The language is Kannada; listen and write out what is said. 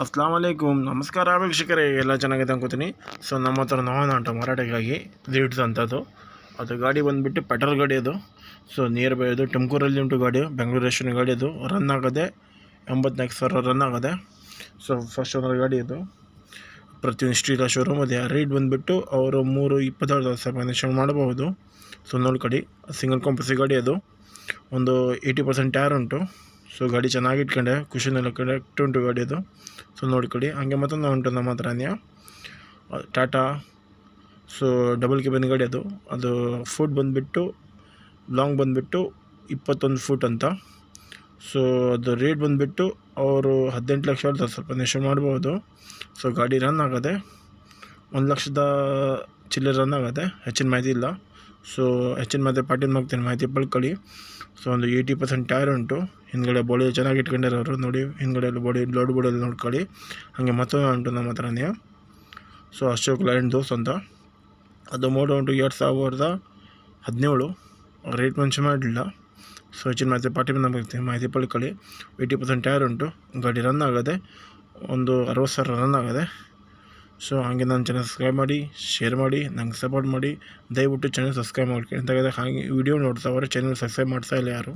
ಅಸ್ಲಾಂ ನಮಸ್ಕಾರ ವೀಕ್ಷಕರೇ, ಎಲ್ಲ ಚೆನ್ನಾಗಿದೆ ಅನ್ಕೋತೀನಿ. ಸೊ, ನಮ್ಮ ಹತ್ರ ನೋವನ ಉಂಟು ಮಾರಾಟಕ್ಕಾಗಿ. ಲೀಡ್ಸ್ ಅಂಥದ್ದು ಅದು ಗಾಡಿ ಬಂದುಬಿಟ್ಟು ಪೆಟ್ರೋಲ್ ಗಾಡಿ ಅದು. ಸೊ ನಿಯರ್ ಬೈ ಅದು ತುಮಕೂರಲ್ಲಿ ಉಂಟು ಗಾಡಿ. ಬೆಂಗಳೂರು ರೇಷನ್ ಗಾಡಿ ಅದು. ರನ್ ಆಗದೆ ಎಂಬತ್ನಾಲ್ಕು ಸಾವಿರ ರನ್ ಆಗದೆ. ಸೊ ಫಸ್ಟ್ ಓನರ್ ಗಾಡಿ ಅದು. ಪ್ರತಿಯೊಂದು ಸ್ಟ್ರೀಟ್ ಶೋರೂಮ್ ಇದೆ ರೇಟ್ ಬಂದುಬಿಟ್ಟು ಅವರು ಮೂರು ಇಪ್ಪತ್ತಾರು ಸಾವಿರ ಫೈನಾನ್ಷಿಯಲ್ ಮಾಡಬಹುದು. ಸೊ ನೋಡ್ಕೊಡಿ ಸಿಂಗಲ್ ಕಾಂಪಸಿ ಗಾಡಿ ಅದು. ಒಂದು ಏಯ್ಟಿ ಪರ್ಸೆಂಟ್ ಟೈರ್ ಉಂಟು. ಸೊ ಗಾಡಿ ಚೆನ್ನಾಗಿ ಇಟ್ಕೊಂಡೆ. ಖುಷಿನೆಲ್ಲ ಕರೆಕ್ಟ್ ಗಾಡಿ ಅದು. ಸೊ ನೋಡ್ಕೊಳ್ಳಿ. ಹಂಗೆ ಮತ್ತೊಂದು ಉಂಟು ನಮ್ಮ ಅನ್ಯ ಟಾಟಾ. ಸೊ ಡಬಲ್ ಕೆಬಿನ್ ಗಾಡಿ ಅದು. ಅದು ಫುಟ್ ಬಂದುಬಿಟ್ಟು ಲಾಂಗ್ ಬಂದುಬಿಟ್ಟು ಇಪ್ಪತ್ತೊಂದು ಫುಟ್ ಅಂತ. ಸೊ ಅದು ರೇಟ್ ಬಂದುಬಿಟ್ಟು ಅವರು ಹದಿನೆಂಟು ಲಕ್ಷ ಹೇಳ್ತಾರೆ. ಸ್ವಲ್ಪ ನಿಶ್ಚಯ ಮಾಡ್ಬೋದು. ಸೊ ಗಾಡಿ ರನ್ ಆಗದೆ. ಒಂದು ಲಕ್ಷದ ಚಿಲ್ಲರ್ ರನ್ ಆಗುತ್ತೆ, ಹೆಚ್ಚಿನ ಮಾಹಿತಿ ಇಲ್ಲ. ಸೊ ಹೆಚ್ಚಿನ ಮಾಹಿತಿ ಪಾಟೀಲ್ ಮಾಡ್ತೀನಿ ಮಾಹಿತಿ ಪಡ್ಕೊಳ್ಳಿ ಸೊ ಒಂದು ಏಯ್ಟಿ ಪರ್ಸೆಂಟ್ ಟೈರ್ ಉಂಟು. ಹಿಂದ್ಗಡೆ ಬಾಡಿ ಚೆನ್ನಾಗಿ ಇಟ್ಕೊಂಡಿರೋರು ನೋಡಿ. ಹಿಂದ್ಗಡೆ ಬಾಡಿ ಲೋಡ್ ಬೋರ್ಡಲ್ಲಿ ನೋಡ್ಕೊಳ್ಳಿ. ಹಾಗೆ ಮತ್ತೊಂದು ಉಂಟು ನಮ್ಮ ಹತ್ರನೇ ಸೊ ಅಶೋಕ್ ಲೈನ್ ದೋಸ್ ಅಂತ. ಅದು ಮೋಡ ಉಂಟು ಎರಡು ಸಾವಿರದ ಹದಿನೇಳು. ರೇಟ್ ಮೆನ್ಷನ್ ಮಾಡಲಿಲ್ಲ ಸೊ ಹೆಚ್ಚಿನ ಮಾಹಿತಿ ಪಾರ್ಟಿ ನಮಗೆ ಮಾಹಿತಿ ಪಡ್ಕೊಳ್ಳಿ ಏಯ್ಟಿ ಪರ್ಸೆಂಟ್ ಟೈರ್ ಉಂಟು. ಗಾಡಿ ರನ್ ಆಗದೆ ಒಂದು ಅರವತ್ತು ಸಾವಿರ ರನ್ ಆಗದೆ. ಸೊ ಹಾಗೆ ನನ್ನ ಚಾನಲ್ ಸಬ್ಸ್ಕ್ರೈಬ್ ಮಾಡಿ ಶೇರ್ ಮಾಡಿ, ನಂಗೆ ಸಪೋರ್ಟ್ ಮಾಡಿ, ದಯವಿಟ್ಟು ಚಾನಲ್ ಸಬ್ಸ್ಕ್ರೈಬ್ ಮಾಡ್ಕೊಳ್ಳಿ. ಅಂತ ಹಾಗೆ ವಿಡಿಯೋ ನೋಡ್ತಾ ಚಾನಲ್ ಸಬ್ಸ್ಕ್ರೈಬ್ ಮಾಡ್ತಾ ಇಲ್ಲ ಯಾರು?